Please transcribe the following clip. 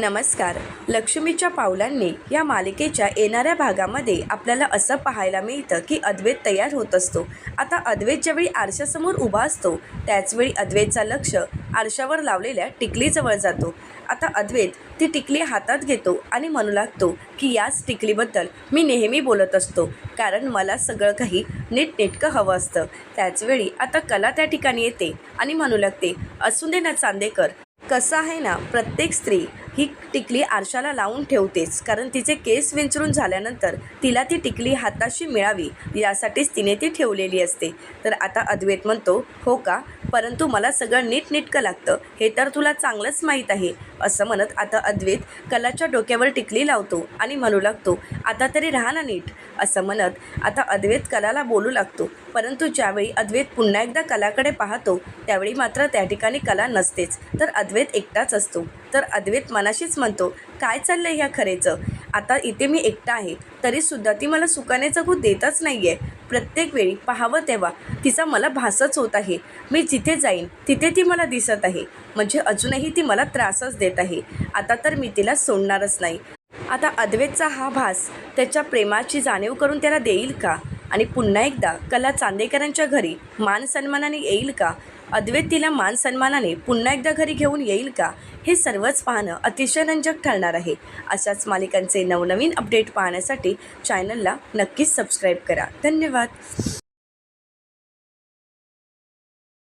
नमस्कार. लक्ष्मीच्या पावलांनी या मालिकेच्या येणाऱ्या भागामध्ये आपल्याला असं पाहायला मिळतं की अद्वैत तयार होत असतो. आता अद्वैत ज्यावेळी आरशासमोर उभा असतो त्याचवेळी अद्वैतचा लक्ष आरशावर लावलेल्या टिकलीजवळ जातो. आता अद्वैत ती टिकली हातात घेतो आणि म्हणू लागतो की याच टिकलीबद्दल मी नेहमी बोलत असतो. कारण मला सगळं काही नीटनेटकं हवं असतं. त्याचवेळी आता कला त्या ठिकाणी येते आणि म्हणू लागते असू दे ना चांदेकर कसं आहे ना प्रत्येक स्त्री ही टिकली आरशाला लावून ठेवतेच. कारण तिचे केस विंचरून झाल्यानंतर तिला ती टिकली हाताशी मिळावी यासाठीच तिने ती ठेवलेली असते. तर आता अद्वैत म्हणतो हो का? परंतु मला सगळं नीटनेटकं लागतं. हे तर तुला चांगलंच माहीत आहे. असं म्हणत आता अद्वैत कलाच्या डोक्यावर टिकली लावतो आणि म्हणू लागतो आता तरी राहा ना नीट असं म्हणत आता अद्वैत कलाला बोलू लागतो. परंतु ज्यावेळी अद्वैत पुन्हा एकदा कलाकडे पाहतो त्यावेळी मात्र त्या ठिकाणी कला नसतेच. तर अद्वैत एकटाच असतो. तर अद्वैत मनाशीच म्हणतो काय चाललं ह्या खरेचं? आता इथे मी एकटा आहे. तरीसुद्धा ती मला सुकाने जगू देतच नाही आहे प्रत्येक वेळी पाहावं तेव्हा तिचा मला भासच होत आहे. मी जिथे जाईन तिथे ती मला दिसत आहे. म्हणजे अजूनही ती मला त्रासच देत आहे. आता तर मी तिला सोडणारच नाही. आता अद्वैतचा हा भास त्याच्या प्रेमाची जाणीव करून त्याला देईल का? आणि पुन्हा एकदा कला चांदेकरांच्या घरी मान सन्मानाने येईल का? अद्वैत तिला मान सन्मानाने पुन्हा एकदा घरी घेऊन येईल का? हे सर्वच पाहणं अतिशय रंजक ठरणार आहे. अशाच मालिकांचे नवनवीन अपडेट पाहण्यासाठी चॅनलला नक्कीच सबस्क्राईब करा. धन्यवाद.